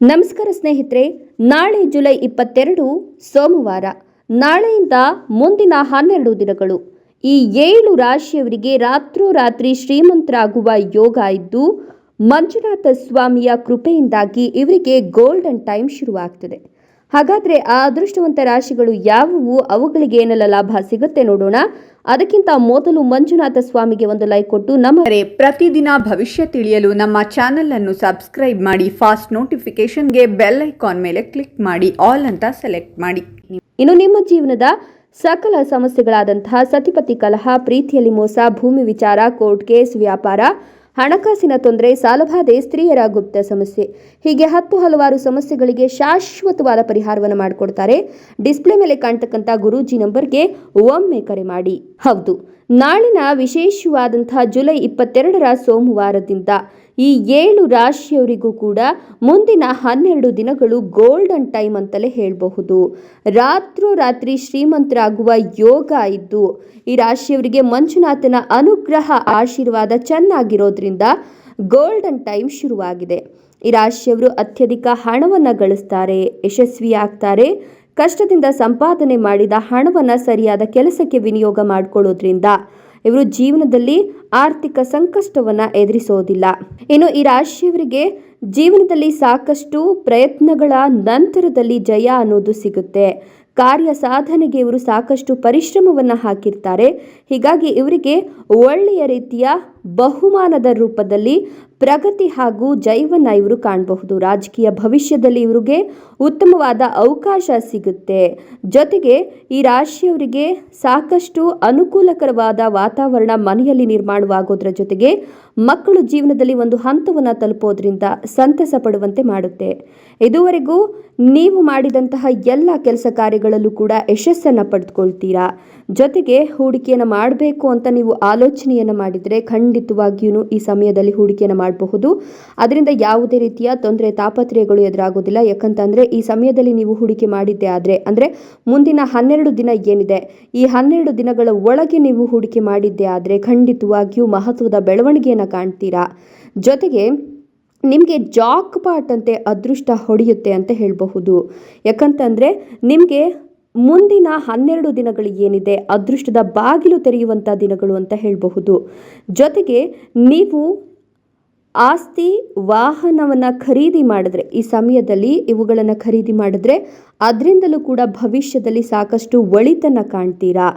ನಮಸ್ಕಾರ ಸ್ನೇಹಿತರೆ, ನಾಳೆ ಜುಲೈ ಇಪ್ಪತ್ತೆರಡು, ಸೋಮವಾರ, ನಾಳೆಯಿಂದ ಮುಂದಿನ ಹನ್ನೆರಡು ದಿನಗಳು. ಈ ಏಳು ರಾಶಿಯವರಿಗೆ ರಾತ್ರೋರಾತ್ರಿ ಶ್ರೀಮಂತರಾಗುವ ಯೋಗ ಇದ್ದು, ಮಂಜುನಾಥ ಸ್ವಾಮಿಯ ಕೃಪೆಯಿಂದಾಗಿ ಇವರಿಗೆ ಗೋಲ್ಡನ್ ಟೈಮ್ ಶುರುವಾಗ್ತದೆ. ಹಾಗಾದ್ರೆ ಆ ಅದೃಷ್ಟವಂತ ರಾಶಿಗಳು ಯಾವುವು? ಅವುಗಳಿಗೆ ಏನೆಲ್ಲ ಲಾಭ ಸಿಗುತ್ತೆ ನೋಡೋಣ. ಅದಕ್ಕಿಂತ ಮೊದಲು ಮಂಜುನಾಥ ಸ್ವಾಮಿಗೆ ಒಂದು ಲೈಕ್ ಕೊಟ್ಟು ನಮ್ಮ ಪ್ರತಿದಿನ ಭವಿಷ್ಯ ತಿಳಿಯಲು ನಮ್ಮ ಚಾನೆಲ್ ಅನ್ನು ಸಬ್ಸ್ಕ್ರೈಬ್ ಮಾಡಿ ಫಾಸ್ಟ್ ನೋಟಿಫಿಕೇಶನ್ಗೆ ಬೆಲ್ ಐಕಾನ್ ಮೇಲೆ ಕ್ಲಿಕ್ ಮಾಡಿ ಆಲ್ ಅಂತ ಸೆಲೆಕ್ಟ್ ಮಾಡಿ. ಇನ್ನು ನಿಮ್ಮ ಜೀವನದ ಸಕಲ ಸಮಸ್ಯೆಗಳಾದಂತಹ ಸತಿಪತಿ ಕಲಹ ಪ್ರೀತಿಯಲ್ಲಿ ಮೋಸ ಭೂಮಿ ವಿಚಾರ ಕೋರ್ಟ್ ಕೇಸ್ ವ್ಯಾಪಾರ ಹಣಕಾಸಿನ ತೊಂದರೆ, ಸಾಲಬಾಧೆ, ಸ್ತ್ರೀಯರ ಗುಪ್ತ ಸಮಸ್ಯೆ. ಹೀಗೆ ಹತ್ತು ಹಲವಾರು ಸಮಸ್ಯೆಗಳಿಗೆ ಶಾಶ್ವತವಾದ ಪರಿಹಾರವನ್ನು ಮಾಡಿಕೊಡ್ತಾರೆ. ಡಿಸ್ಪ್ಲೇ ಮೇಲೆ ಕಾಣ್ತಕ್ಕಂಥ ಗುರೂಜಿ ನಂಬರ್ಗೆ ಒಮ್ಮೆ ಕರೆ ಮಾಡಿ. ಹೌದು. ನಾಳಿನ ವಿಶೇಷವಾದಂತಹ ಜುಲೈ ಇಪ್ಪತ್ತೆರಡರ ಸೋಮವಾರದಿಂದ ಈ ಏಳು ರಾಶಿಯವರಿಗೂ ಕೂಡ ಮುಂದಿನ ಹನ್ನೆರಡು ದಿನಗಳು ಗೋಲ್ಡನ್ ಟೈಮ್ ಅಂತಲೇ ಹೇಳಬಹುದು. ರಾತ್ರೋರಾತ್ರಿ ಶ್ರೀಮಂತರಾಗುವ ಯೋಗ ಇದ್ದು, ಈ ರಾಶಿಯವರಿಗೆ ಮಂಜುನಾಥನ ಅನುಗ್ರಹ, ಆಶೀರ್ವಾದ ಚೆನ್ನಾಗಿರೋದ್ರಿಂದ ಗೋಲ್ಡನ್ ಟೈಮ್ ಶುರುವಾಗಿದೆ. ಈ ರಾಶಿಯವರು ಅತ್ಯಧಿಕ ಹಣವನ್ನು ಗಳಿಸ್ತಾರೆ, ಯಶಸ್ವಿಯಾಗ್ತಾರೆ ಕಷ್ಟದಿಂದ ಸಂಪಾದನೆ ಮಾಡಿದ ಹಣವನ್ನು ಸರಿಯಾದ ಕೆಲಸಕ್ಕೆ ವಿನಿಯೋಗ ಮಾಡಿಕೊಳ್ಳೋದ್ರಿಂದ ಇವರು ಜೀವನದಲ್ಲಿ ಆರ್ಥಿಕ ಸಂಕಷ್ಟವನ್ನು ಎದುರಿಸೋದಿಲ್ಲ. ಇನ್ನು ಈ ರಾಶಿಯವರಿಗೆ ಜೀವನದಲ್ಲಿ ಸಾಕಷ್ಟು ಪ್ರಯತ್ನಗಳ ನಂತರದಲ್ಲಿ ಜಯ ಅನ್ನೋದು ಸಿಗುತ್ತೆ. ಕಾರ್ಯ ಸಾಧನೆಗೆ ಇವರು ಸಾಕಷ್ಟು ಪರಿಶ್ರಮವನ್ನು ಹಾಕಿರ್ತಾರೆ. ಹೀಗಾಗಿ ಇವರಿಗೆ ಒಳ್ಳೆಯ ರೀತಿಯ ಬಹುಮಾನದ ರೂಪದಲ್ಲಿ ಪ್ರಗತಿ ಹಾಗೂ ಜೈವನ ಇವರು ಕಾಣಬಹುದು. ರಾಜಕೀಯ ಭವಿಷ್ಯದಲ್ಲಿ ಇವರಿಗೆ ಉತ್ತಮವಾದ ಅವಕಾಶ ಸಿಗುತ್ತೆ. ಜೊತೆಗೆ ಈ ರಾಶಿಯವರಿಗೆ ಸಾಕಷ್ಟು ಅನುಕೂಲಕರವಾದ ವಾತಾವರಣ ಮನೆಯಲ್ಲಿ ನಿರ್ಮಾಣವಾಗೋದ್ರ ಜೊತೆಗೆ ಮಕ್ಕಳು ಜೀವನದಲ್ಲಿ ಒಂದು ಹಂತವನ್ನು ತಲುಪೋದ್ರಿಂದ ಸಂತಸ ಪಡುವಂತೆ ಮಾಡುತ್ತೆ. ಇದುವರೆಗೂ ನೀವು ಮಾಡಿದಂತಹ ಎಲ್ಲ ಕೆಲಸ ಕಾರ್ಯಗಳಲ್ಲೂ ಕೂಡ ಯಶಸ್ಸನ್ನು ಪಡೆದುಕೊಳ್ತೀರಾ? ಜೊತೆಗೆ ಹೂಡಿಕೆಯನ್ನು ಮಾಡಬೇಕು ಅಂತ ನೀವು ಆಲೋಚನೆಯನ್ನು ಮಾಡಿದರೆ ಖಂಡಿತವಾಗಿಯೂ ಈ ಸಮಯದಲ್ಲಿ ಹೂಡಿಕೆಯನ್ನು ಮಾಡಬಹುದು. ಅದರಿಂದ ಯಾವುದೇ ರೀತಿಯ ತೊಂದರೆ, ತಾಪತ್ರಯಗಳು ಎದುರಾಗೋದಿಲ್ಲ. ಯಾಕಂತಂದರೆ ಈ ಸಮಯದಲ್ಲಿ ನೀವು ಹೂಡಿಕೆ ಮಾಡಿದ್ದೆ ಆದರೆ, ಅಂದರೆ ಮುಂದಿನ ಹನ್ನೆರಡು ದಿನ ಏನಿದೆ, ಈ ಹನ್ನೆರಡು ದಿನಗಳ ಒಳಗೆ ನೀವು ಹೂಡಿಕೆ ಮಾಡಿದ್ದೆ ಆದರೆ ಖಂಡಿತವಾಗಿಯೂ ಮಹತ್ವದ ಬೆಳವಣಿಗೆಯನ್ನು ಕಾಣ್ತೀರಾ? ಜೊತೆಗೆ ನಿಮಗೆ ಜಾಕ್ ಪಾಟ್ ಅಂತೆ ಅದೃಷ್ಟ ಹೊಡೆಯುತ್ತೆ ಅಂತ ಹೇಳಬಹುದು. ಯಾಕಂತಂದರೆ ನಿಮಗೆ ಮುಂದಿನ ಹನ್ನೆರಡು ದಿನಗಳು ಏನಿದೆ, ಅದೃಷ್ಟದ ಬಾಗಿಲು ತೆರೆಯುವಂಥ ದಿನಗಳು ಅಂತ ಹೇಳಬಹುದು. ಜೊತೆಗೆ ನೀವು ಆಸ್ತಿ ವಾಹನವನ್ನು ಖರೀದಿ ಮಾಡಿದ್ರೆ, ಈ ಸಮಯದಲ್ಲಿ ಇವುಗಳನ್ನು ಖರೀದಿ ಮಾಡಿದ್ರೆ, ಅದರಿಂದಲೂ ಕೂಡ ಭವಿಷ್ಯದಲ್ಲಿ ಸಾಕಷ್ಟು ಒಳಿತನ್ನು ಕಾಣ್ತೀರಾ?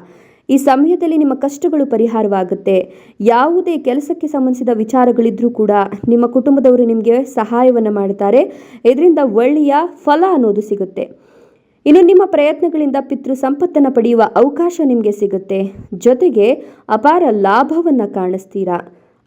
ಈ ಸಮಯದಲ್ಲಿ ನಿಮ್ಮ ಕಷ್ಟಗಳು ಪರಿಹಾರವಾಗುತ್ತೆ. ಯಾವುದೇ ಕೆಲಸಕ್ಕೆ ಸಂಬಂಧಿಸಿದ ವಿಚಾರಗಳಿದ್ರೂ ಕೂಡ ನಿಮ್ಮ ಕುಟುಂಬದವರು ನಿಮಗೆ ಸಹಾಯವನ್ನು ಮಾಡ್ತಾರೆ. ಇದರಿಂದ ಒಳ್ಳೆಯ ಫಲ ಅನ್ನೋದು ಸಿಗುತ್ತೆ. ಇನ್ನು ನಿಮ್ಮ ಪ್ರಯತ್ನಗಳಿಂದ ಪಿತೃ ಸಂಪತ್ತನ್ನು ಪಡೆಯುವ ಅವಕಾಶ ನಿಮಗೆ ಸಿಗುತ್ತೆ. ಜೊತೆಗೆ ಅಪಾರ ಲಾಭವನ್ನು ಕಾಣಿಸ್ತೀರಾ?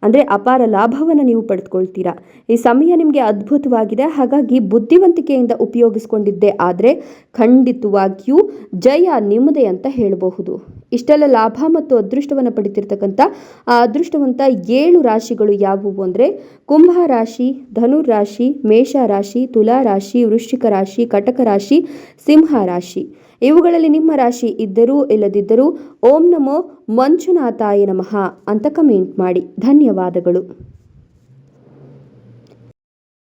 ಅಂದರೆ ಅಪಾರ ಲಾಭವನ್ನು ನೀವು ಪಡೆದುಕೊಳ್ತೀರಾ ಈ ಸಮಯ ನಿಮಗೆ ಅದ್ಭುತವಾಗಿದೆ. ಹಾಗಾಗಿ ಬುದ್ಧಿವಂತಿಕೆಯಿಂದ ಉಪಯೋಗಿಸ್ಕೊಂಡಿದ್ದೆ ಆದರೆ ಖಂಡಿತವಾಗಿಯೂ ಜಯ ನಿಮ್ಮದೇ ಅಂತ ಹೇಳಬಹುದು. ಇಷ್ಟೆಲ್ಲ ಲಾಭ ಮತ್ತು ಅದೃಷ್ಟವನ್ನು ಪಡಿತಿರ್ತಕ್ಕಂಥ ಆ ಅದೃಷ್ಟವಂತ ಏಳು ರಾಶಿಗಳು ಯಾವುವು ಅಂದರೆ ಕುಂಭ ರಾಶಿ ಧನುರ್ ರಾಶಿ, ಮೇಷ ರಾಶಿ, ತುಲಾ ರಾಶಿ, ವೃಶ್ಚಿಕ ರಾಶಿ, ಕಟಕ ರಾಶಿ, ಸಿಂಹ ರಾಶಿ. ಇವುಗಳಲ್ಲಿ ನಿಮ್ಮ ರಾಶಿ ಇದ್ದರೂ ಇಲ್ಲದಿದ್ದರೂ ಓಂ ನಮೋ ಮಂಜುನಾಥಾಯ ನಮಃ ಅಂತ ಕಮೆಂಟ್ ಮಾಡಿ. ಧನ್ಯವಾದಗಳು.